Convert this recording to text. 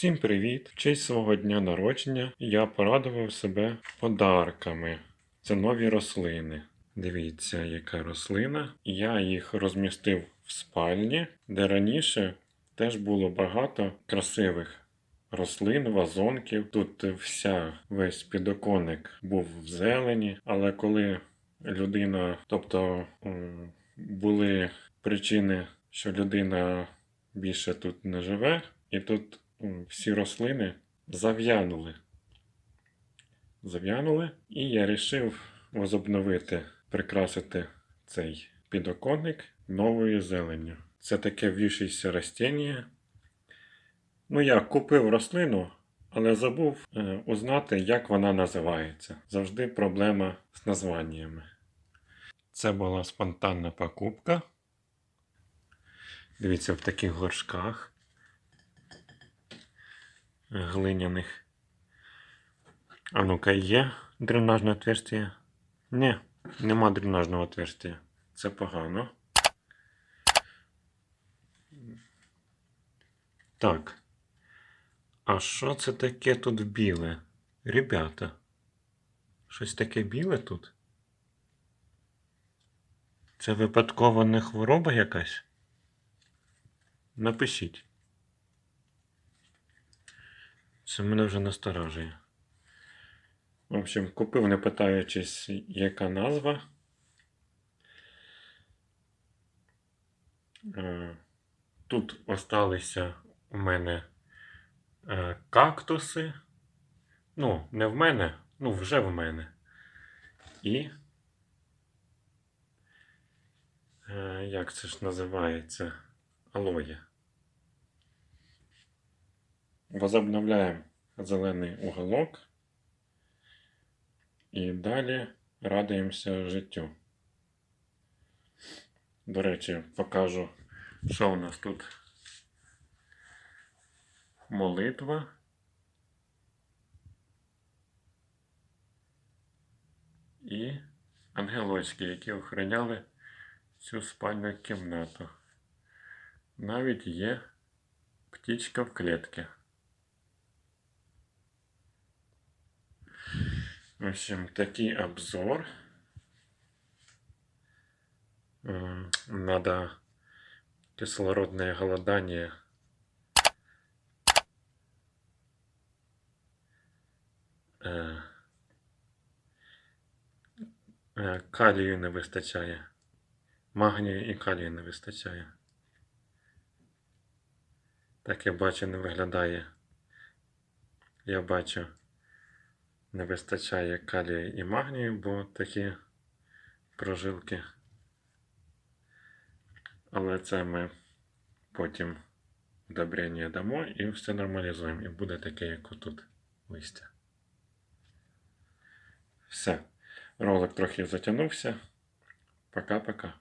Всім привіт! В честь свого дня народження я порадував себе подарками. Це нові рослини. Дивіться, яка рослина. Я їх розмістив в спальні, де раніше теж було багато красивих рослин, вазонків. Тут вся весь підоконник був в зелені, але коли людина, тобто були причини, що людина більше тут не живе, і тут всі рослини зав'янули. Зав'янули, і я вирішив возобновити, прикрасити цей підоконник новою зеленню. Це таке вішається растіння. Ну, я купив рослину, але забув е, узнати, як вона називається. Завжди проблема з названнями. Це була спонтанна покупка. Дивіться, в таких горшках глиняних. А ну-ка, є дренажне отверстие? Ні, нема дренажного отверстия. Це погано. Так. А що це таке тут біле? Ребята. Щось таке біле тут? Це випадково не хвороба якась? Напишіть. Це мене вже насторожує. В общем, купив, не питаючись, яка назва. Е, Тут осталися у мене е, кактуси. Ну, не в мене, ну вже в мене. І. е, Як це ж називається? Алоє. Возобновляємо зелений уголок. І далі радуємося життю. До речі, покажу, що у нас тут молитва. І ангелочки, які охороняли цю спальну кімнату. Навіть є птічка в клітці. В общем, такий обзор. Надо кислородное голодание. Е, е, Калію не вистачає. Магнію і калію не вистачає. Так я бачу, не виглядає. Я бачу не вистачає калію і магнію, бо такі прожилки. Але це ми потім удобрення дамо і все нормалізуємо. І буде таке, як отут листя. Все. Ролик трохи затягнувся. Пока-пока.